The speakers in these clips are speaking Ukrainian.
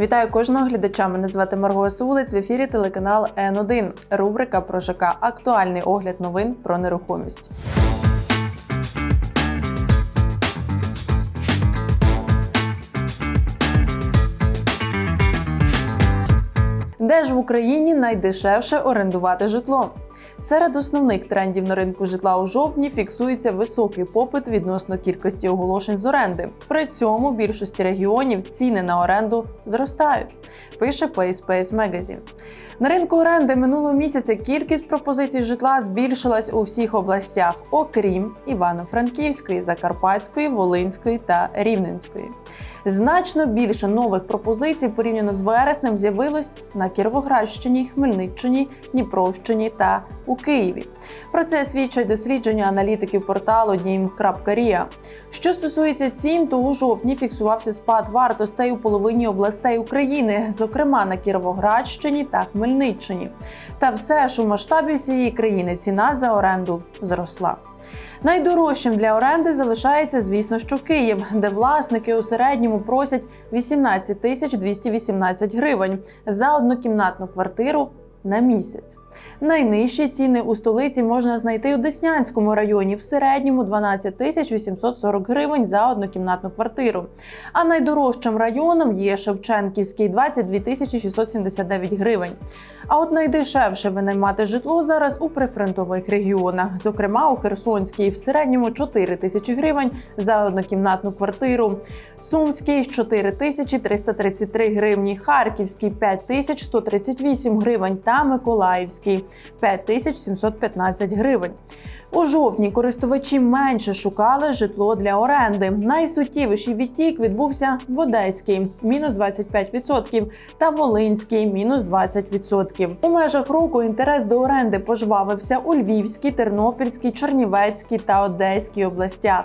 Вітаю кожного глядача. Мене звати Марго Сулиць. В ефірі телеканал Н1. Рубрика про ЖК. Актуальний огляд новин про нерухомість. Де ж в Україні найдешевше орендувати житло? Серед основних трендів на ринку житла у жовтні фіксується високий попит відносно кількості оголошень з оренди. При цьому в більшості регіонів ціни на оренду зростають. Пише PaySpace Magazine. На ринку оренди минулого місяця кількість пропозицій житла збільшилась у всіх областях, окрім Івано-Франківської, Закарпатської, Волинської та Рівненської. Значно більше нових пропозицій порівняно з вереснем з'явилось на Кіровоградщині, Хмельниччині, Дніпровщині та у Києві. Про це свідчать дослідження аналітиків порталу Дім.Рія. Що стосується цін, то у жовтні фіксувався спад вартостей у половині областей України, зокрема на Кіровоградщині та Хмельниччині. Та все ж у масштабі всієї країни ціна за оренду зросла. Найдорожчим для оренди залишається, звісно, що Київ, де власники у середньому просять 18 тисяч 218 гривень за однокімнатну квартиру на місяць. Найнижчі ціни у столиці можна знайти у Деснянському районі в середньому 12 тисяч 840 гривень за однокімнатну квартиру. А найдорожчим районом є Шевченківський 22 тисячі 679 гривень. А от найдешевше винаймати житло зараз у прифронтових регіонах, зокрема у Херсонській в середньому 4 тисячі гривень за однокімнатну квартиру, Сумський 4 тисячі 333 гривні, Харківський 5 тисяч 138 гривень та Миколаївський 5 тисяч 715 гривень. У жовтні користувачі менше шукали житло для оренди. Найсуттєвіший відтік відбувся в Одеській мінус 25%, та Волинський мінус 20%. У межах року інтерес до оренди пожвавився у Львівській, Тернопільській, Чернівецькій та Одеській областях.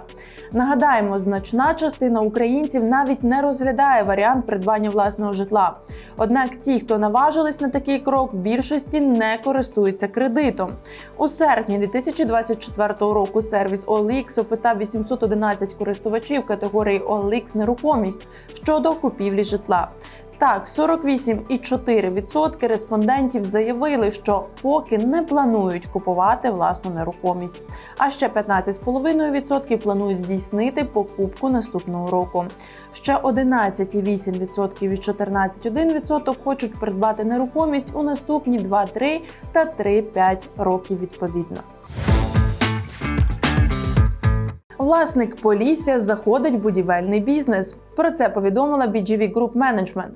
Нагадаємо, значна частина українців навіть не розглядає варіант придбання власного житла. Однак ті, хто наважились на такий крок, в більшості не користуються кредитом. У серпні 2024 року сервіс OLX опитав 811 користувачів категорії OLX нерухомість щодо купівлі житла. Так, 48,4% респондентів заявили, що поки не планують купувати власну нерухомість. А ще 15,5% планують здійснити покупку наступного року. Ще 11,8% і 14,1% хочуть придбати нерухомість у наступні 2-3 та 3-5 років відповідно. Власник Полісся заходить в будівельний бізнес. Про це повідомила BGV Group Management.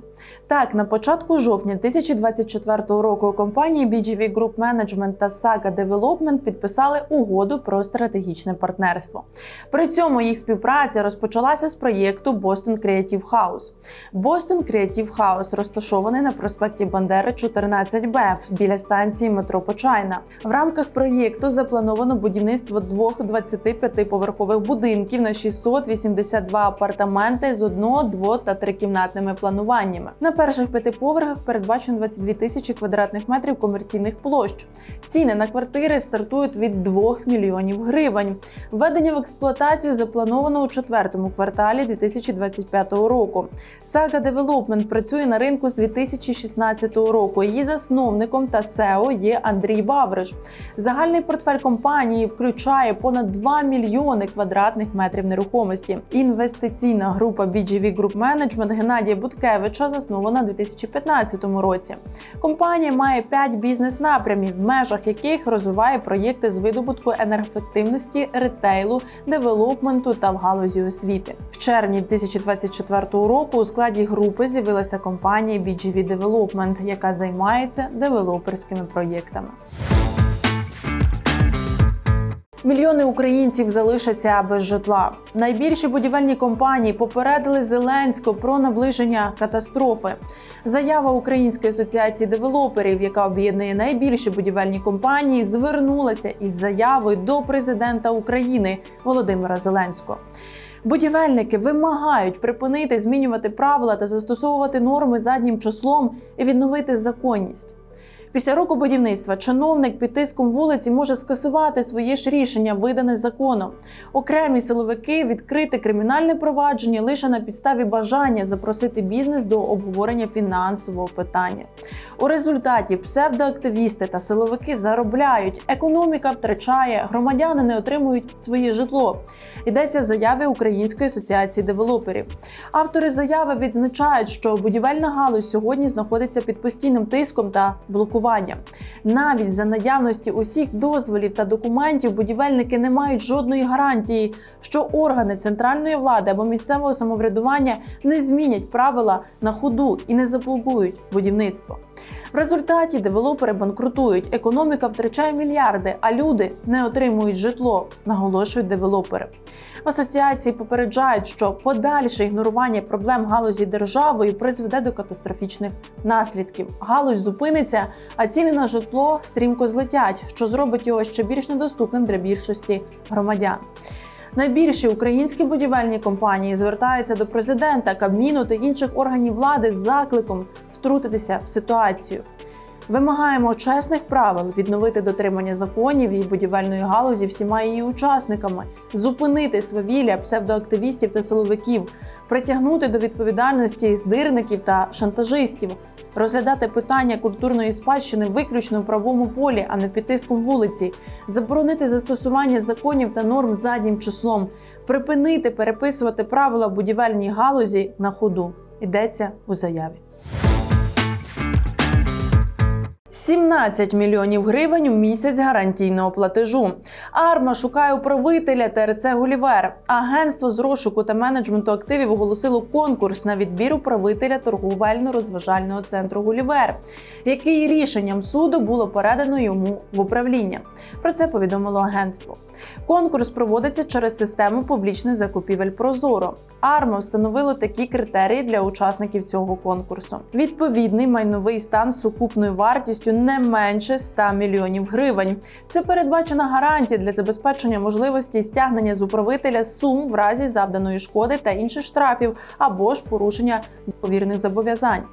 Так, на початку жовтня 2024 року компанії BGV Group Management та Saga Development підписали угоду про стратегічне партнерство. При цьому їх співпраця розпочалася з проєкту Boston Creative House. Boston Creative House розташований на проспекті Бандери 14Б біля станції метро Почайна. В рамках проєкту заплановано будівництво двох 25-поверхових будинків на 682 апартаменти з одно, дво та трикімнатними плануваннями. На перших п'яти поверхах передбачено 22 тисячі квадратних метрів комерційних площ. Ціни на квартири стартують від 2 мільйонів гривень. Введення в експлуатацію заплановано у четвертому кварталі 2025 року. Saga Development працює на ринку з 2016 року. Її засновником та SEO є Андрій Вавриш. Загальний портфель компанії включає понад 2 мільйони квадратних метрів нерухомості. Інвестиційна група BGV Group Management Геннадія Буткевича заснована у 2015 році. Компанія має 5 бізнес-напрямів, в межах яких розвиває проєкти з видобутку енергоефективності, ретейлу, девелопменту та в галузі освіти. В червні 2024 року у складі групи з'явилася компанія BGV Development, яка займається девелоперськими проєктами. Мільйони українців залишаться без житла. Найбільші будівельні компанії попередили Зеленського про наближення катастрофи. Заява Української асоціації девелоперів, яка об'єднує найбільші будівельні компанії, звернулася із заявою до президента України Володимира Зеленського. Будівельники вимагають припинити змінювати правила та застосовувати норми заднім числом і відновити законність. Після року будівництва чиновник під тиском вулиці може скасувати своє ж рішення, видане законом. Окремі силовики відкрити кримінальне провадження лише на підставі бажання запросити бізнес до обговорення фінансового питання. У результаті псевдоактивісти та силовики заробляють, економіка втрачає, громадяни не отримують своє житло. Йдеться в заяві Української асоціації девелоперів. Автори заяви відзначають, що будівельна галузь сьогодні знаходиться під постійним тиском та блокуванням. Навіть за наявності усіх дозволів та документів будівельники не мають жодної гарантії, що органи центральної влади або місцевого самоврядування не змінять правила на ходу і не заблокують будівництво. В результаті девелопери банкрутують, економіка втрачає мільярди, а люди не отримують житло, наголошують девелопери. Асоціації попереджають, що подальше ігнорування проблем галузі державою призведе до катастрофічних наслідків. Галузь зупиниться, а ціни на житло стрімко злетять, що зробить його ще більш недоступним для більшості громадян. Найбільші українські будівельні компанії звертаються до президента, Кабміну та інших органів влади з закликом втрутитися в ситуацію. Вимагаємо чесних правил, відновити дотримання законів і будівельної галузі всіма її учасниками, зупинити свавілля псевдоактивістів та силовиків, притягнути до відповідальності здирників та шантажистів, розглядати питання культурної спадщини виключно в правовому полі, а не під тиском вулиці, заборонити застосування законів та норм заднім числом, припинити переписувати правила будівельній галузі на ходу. Йдеться у заяві. 17 мільйонів гривень у місяць гарантійного платежу. Арма шукає управителя ТРЦ Гулівер. Агентство з розшуку та менеджменту активів оголосило конкурс на відбір управителя торговельно-розважального центру Гулівер, який рішенням суду було передано йому в управління. Про це повідомило агентство. Конкурс проводиться через систему публічних закупівель Прозоро. Арма встановило такі критерії для учасників цього конкурсу: відповідний майновий стан з сукупною вартістю не менше 100 мільйонів гривень. Це передбачена гарантія для забезпечення можливості стягнення з управителя сум в разі завданої шкоди та інших штрафів або ж порушення доповірних зобов'язань.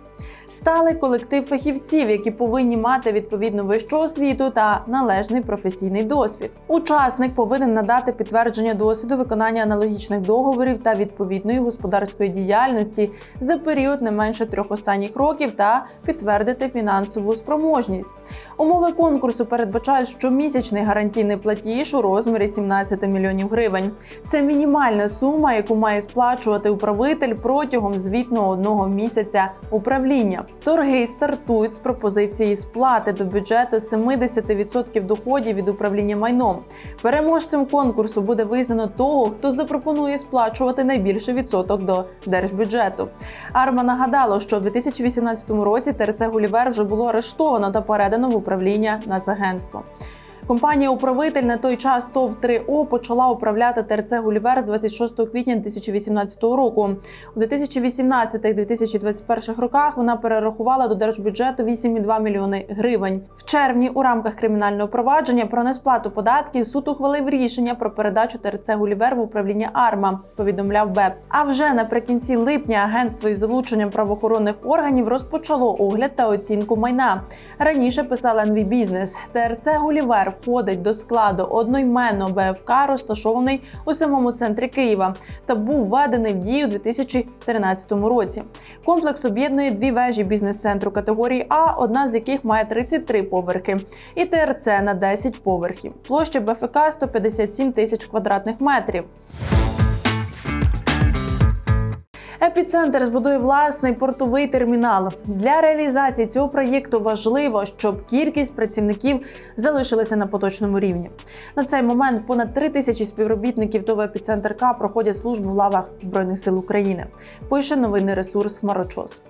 Сталий колектив фахівців, які повинні мати відповідну вищу освіту та належний професійний досвід. Учасник повинен надати підтвердження досвіду виконання аналогічних договорів та відповідної господарської діяльності за період не менше трьох останніх років та підтвердити фінансову спроможність. Умови конкурсу передбачають щомісячний гарантійний платіж у розмірі 17 мільйонів гривень. Це мінімальна сума, яку має сплачувати управитель протягом звітного одного місяця управління. Торги стартують з пропозиції сплати до бюджету 70% доходів від управління майном. Переможцем конкурсу буде визнано того, хто запропонує сплачувати найбільший відсоток до держбюджету. Арма нагадало, що в 2018 році ТРЦ Гулівер вже було арештовано та передано в управління Нацагентства. Компанія управитель на той час ТОВ 3О почала управляти ТРЦ Гулівер з 26 квітня 2018 року. У 2018-2021 роках вона перерахувала до держбюджету 8,2 мільйони гривень. В червні у рамках кримінального провадження про несплату податків суд ухвалив рішення про передачу ТРЦ Гулівер в управління Арма. Повідомляв БЕП. А вже наприкінці липня агентство із залученням правоохоронних органів розпочало огляд та оцінку майна. Раніше писала НВ Бізнес. ТРЦ Гулівер входить до складу одноіменного БФК, розташований у самому центрі Києва, та був введений в дію у 2013 році. Комплекс об'єднує дві вежі бізнес-центру категорії А, одна з яких має 33 поверхи, і ТРЦ на 10 поверхів. Площа БФК 157 тисяч квадратних метрів. Епіцентр збудує власний портовий термінал. Для реалізації цього проєкту важливо, щоб кількість працівників залишилася на поточному рівні. На цей момент понад 3 тисячі співробітників ТОВ «Епіцентр К проходять службу в лавах Збройних сил України. Пише новинний ресурс Хмарочос.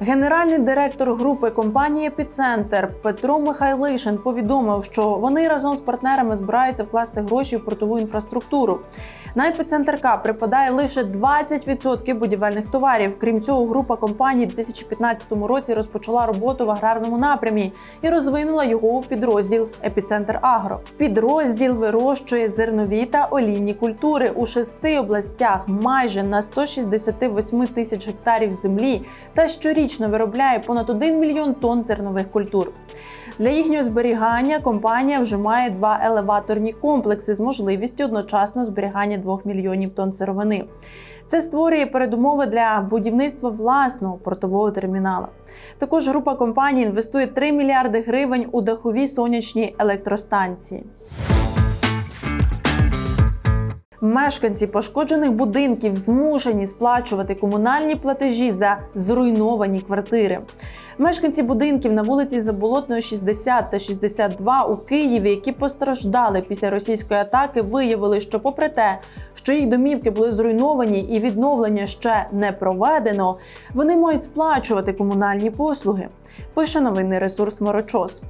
Генеральний директор групи компанії Епіцентр Петро Михайлишин повідомив, що вони разом з партнерами збираються вкласти гроші в портову інфраструктуру. На епіцентр К припадає лише 20% будівельних товарів. Крім цього, група компаній у 2015 році розпочала роботу в аграрному напрямі і розвинула його у підрозділ Епіцентр Агро. Підрозділ вирощує зернові та олійні культури у шести областях, майже на 168 тисяч гектарів землі, та щорічно виробляє понад 1 мільйон тонн зернових культур. Для їхнього зберігання компанія вже має два елеваторні комплекси з можливістю одночасно зберігання 2 мільйонів тонн сировини. Це створює передумови для будівництва власного портового терміналу. Також група компаній інвестує 3 мільярди гривень у дахові сонячні електростанції. Мешканці пошкоджених будинків змушені сплачувати комунальні платежі за зруйновані квартири. Мешканці будинків на вулиці Заболотної 60 та 62 у Києві, які постраждали після російської атаки, виявили, що, попри те, що їх домівки були зруйновані і відновлення ще не проведено, вони мають сплачувати комунальні послуги. Пише новинний ресурс Морочос.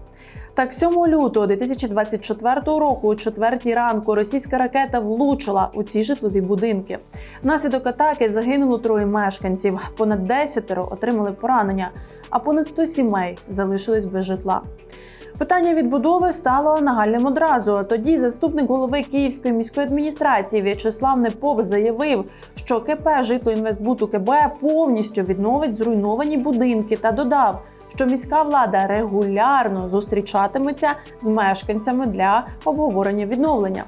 Так, 7 лютого 2024 року, о 4 ранку, російська ракета влучила у ці житлові будинки. Внаслідок атаки загинуло троє мешканців, понад 10 отримали поранення, а понад 100 сімей залишились без житла. Питання відбудови стало нагальним одразу. Тоді заступник голови Київської міської адміністрації В'ячеслав Непов заявив, що КП «Житлоінвестбуд УКБ повністю відновить зруйновані будинки та додав, що міська влада регулярно зустрічатиметься з мешканцями для обговорення відновлення.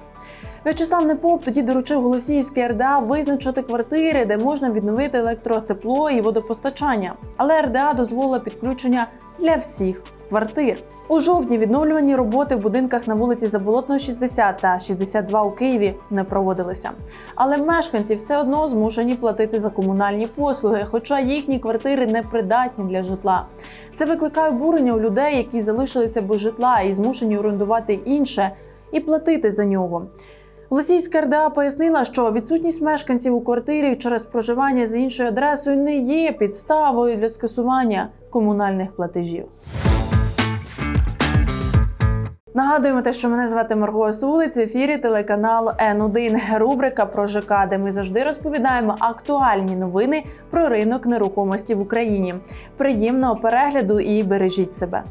В'ячеслав Непоп тоді доручив Голосіївській РДА визначити квартири, де можна відновити електротепло і водопостачання. Але РДА дозволила підключення для всіх квартир. У жовтні відновлювані роботи в будинках на вулиці Заболотної 60 та 62 у Києві не проводилися. Але мешканці все одно змушені платити за комунальні послуги, хоча їхні квартири не придатні для житла. Це викликає обурення у людей, які залишилися без житла і змушені орендувати інше і платити за нього. Голосійська РДА пояснила, що відсутність мешканців у квартирі через проживання за іншою адресою не є підставою для скасування комунальних платежів. Нагадуємо те, що мене звати Марго Сулиць в ефірі телеканалу Н1. Рубрика про ЖК, де ми завжди розповідаємо актуальні новини про ринок нерухомості в Україні. Приємного перегляду і бережіть себе.